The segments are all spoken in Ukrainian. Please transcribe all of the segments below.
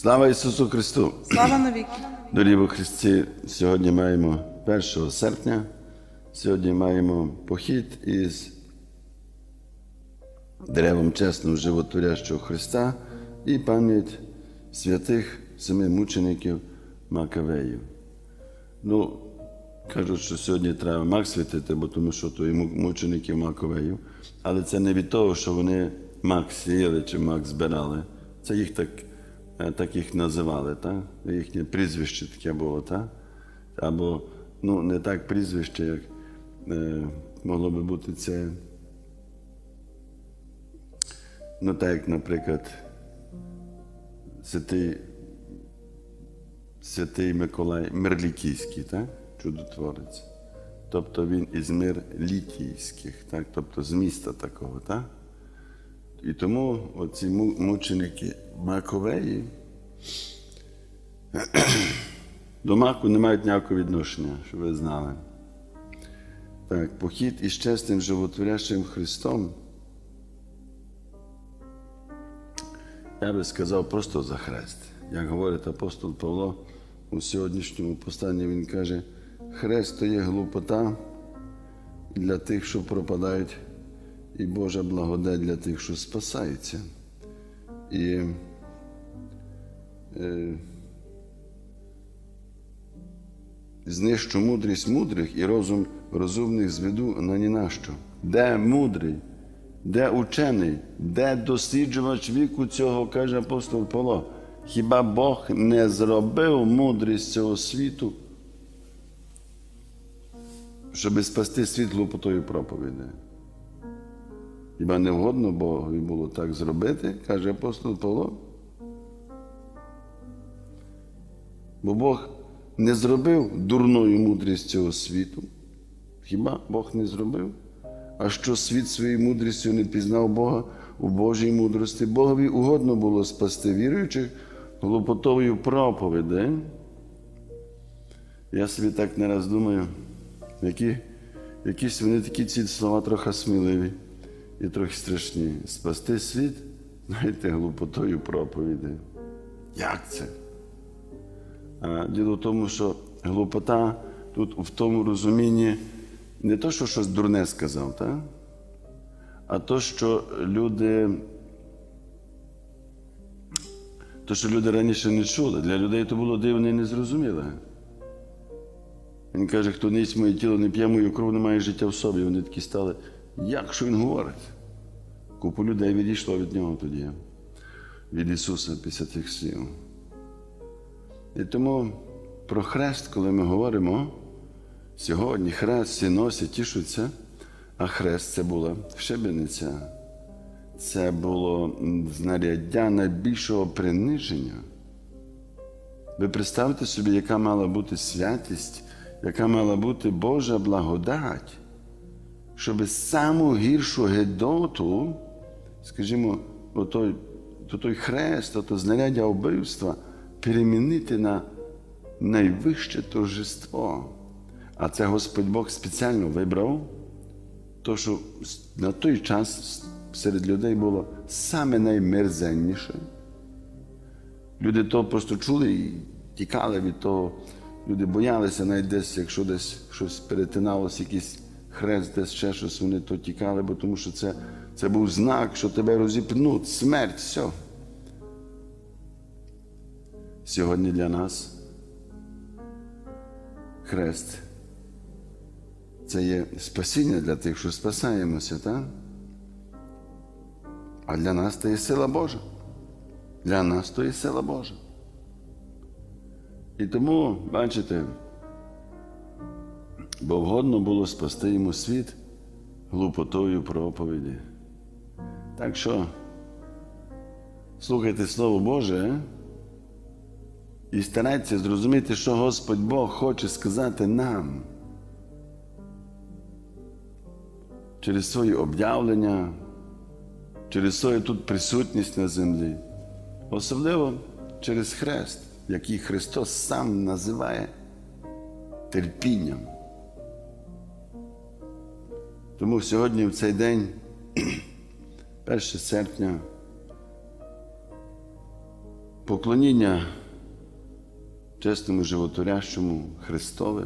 Слава Ісусу Христу! Слава навіки! Дорогі во Христі, сьогодні маємо 1 серпня, сьогодні маємо похід із деревом чесного животворящого Христа і пам'ять святих семи мучеників Макавеїв. Ну, кажуть, що сьогодні треба Мак святити, бо тому що то і мучеників Маковеїв. Але це не від того, що вони Мак сіяли чи Мак збирали. Це їх так, так їх називали, так? їхнє прізвище таке було, так? Або ну, не так прізвище, як е, могло би бути це. Ну, так як, наприклад, святий Святий Миколай Мирлікійський, так? чудотворець. Тобто він із мир літійських, так? тобто з міста такого. Так? І тому оці мученики Маковеї до маку не мають ніякого відношення, щоб ви знали. Так, похід із чесним животворящим Христом. Я би сказав просто за хрест. Як говорить апостол Павло у сьогоднішньому посланні, він каже, хрест то є глупота для тих, що пропадають, і Божа благодать для тих, що спасаються. І е, знищу мудрість мудрих і розум розумних зведу на ні на що. Де мудрий, де учений, де досліджувач віку цього, каже апостол Павло. Хіба Бог не зробив мудрість цього світу, щоб спасти світ глупотою проповіді? Хіба не вгодно Богові було так зробити, каже апостол Павло? Бо Бог не зробив дурною мудрість цього світу. Хіба Бог не зробив? А що світ своєю мудрістю не пізнав Бога у Божій мудрості? Богові угодно було спасти віруючих глупотовою проповіді. Я собі так не раз думаю, які, якісь вони такі ці слова трохи сміливі і трохи страшні. Спасти світ, знаєте, глупотою проповіді. Як це? Діло в тому, що глупота тут в тому розумінні не то, що щось дурне сказав, так? а то, що люди. То, що люди раніше не чули, для людей то було дивне і незрозуміле. Він каже, хто не їсть моє тіло, не п'є мою кров, не має життя в собі. Вони такі стали, як що він говорить? Купу людей відійшло від нього тоді, від Ісуса після тих слів. І тому про хрест, коли ми говоримо, сьогодні хрест всі носять, тішуться, а хрест це була шибениця. Це було знаряддя найбільшого приниження. Ви представте собі, яка мала бути святість, яка мала бути Божа благодать, щоб саму гіршу гедоту, скажімо, отой, то той хрест, то знаряддя вбивства перемінити на найвище торжество. А це Господь Бог спеціально вибрав, то, що на той час серед людей було саме наймерзенніше. Люди то просто чули і тікали від того. Люди боялися навіть десь, якщо десь щось перетиналося, якийсь хрест, десь ще щось, вони то тікали, бо тому що це, це був знак, що тебе розіпнуть, смерть, все. Сьогодні для нас хрест це є спасіння для тих, що спасаємося, так? А для нас це є сила Божа. Для нас то є сила Божа. І тому, бачите, бо вгодно було спасти йому світ глупотою проповіді. Так що, слухайте Слово Боже і старайтеся зрозуміти, що Господь Бог хоче сказати нам через свої об'явлення, через свою тут присутність на землі, особливо через хрест, який Христос сам називає терпінням. Тому сьогодні, в цей день, 1 серпня, поклоніння чесному животворящому Христове.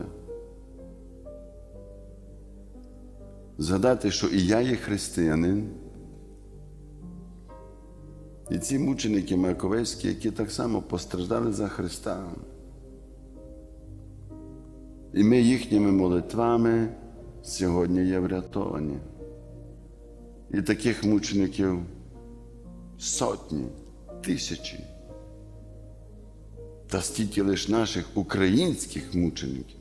Згадати, що і я є християнин. І ці мученики Маковецькі, які так само постраждали за Христа. І ми їхніми молитвами сьогодні є врятовані. І таких мучеників сотні, тисячі. Та стільки лиш наших українських мучеників.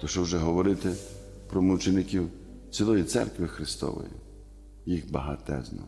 То що вже говорити про мучеників цілої церкви Христової, їх багатезно.